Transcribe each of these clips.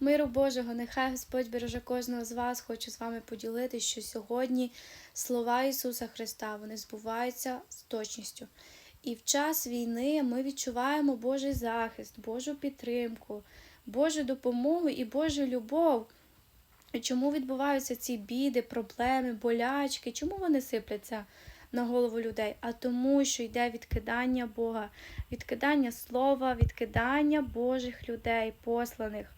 Миру Божого, нехай Господь береже кожного з вас. Хочу з вами поділитися, що сьогодні слова Ісуса Христа вони збуваються з точністю. І в час війни ми відчуваємо Божий захист, Божу підтримку, Божу допомогу і Божу любов. Чому відбуваються ці біди, проблеми, болячки? Чому вони сипляться на голову людей? А тому, що йде відкидання Бога, відкидання слова, відкидання Божих людей, посланих.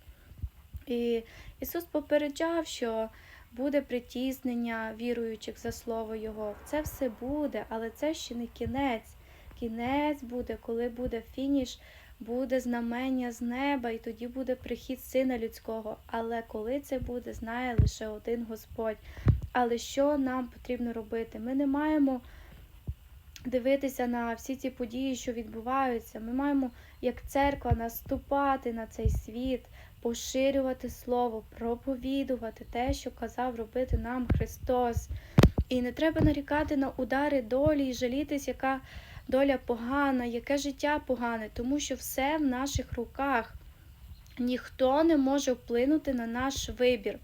І Ісус попереджав, що буде притіснення віруючих за слово Його. Це все буде, але це ще не кінець. Кінець буде, коли буде фініш, буде знамення з неба, і тоді буде прихід Сина Людського. Але коли це буде, знає лише один Господь. Але що нам потрібно робити? Ми не маємо дивитися на всі ці події, що відбуваються. Ми маємо, як церква, наступати на цей світ, поширювати слово, проповідувати те, що казав робити нам Христос. І не треба нарікати на удари долі і жалітись, яка доля погана, яке життя погане, тому що все в наших руках. Ніхто не може вплинути на наш вибір.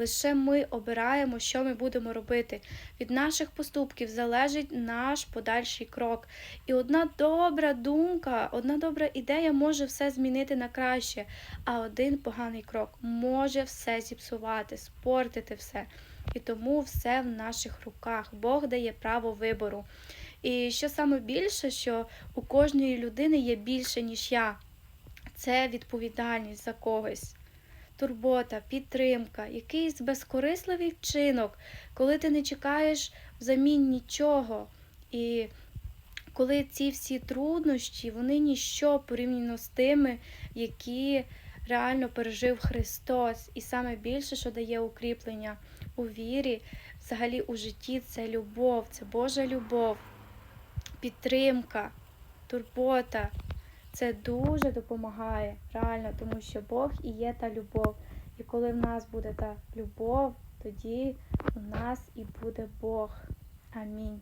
Лише ми обираємо, що ми будемо робити. Від наших поступків залежить наш подальший крок. І одна добра думка, одна добра ідея може все змінити на краще, а один поганий крок може все зіпсувати, спортити все. І тому все в наших руках. Бог дає право вибору. І що саме більше, що у кожної людини є більше, ніж я. Це відповідальність за когось турбота, підтримка, якийсь безкорисливий вчинок, коли ти не чекаєш взамін нічого. І коли ці всі труднощі, вони ніщо порівняно з тими, які реально пережив Христос. І саме більше, що дає укріплення у вірі, взагалі у житті, це любов, це Божа любов, підтримка, турбота. Це дуже допомагає, реально, тому що Бог і є та любов. І коли в нас буде та любов, тоді у нас і буде Бог. Амінь.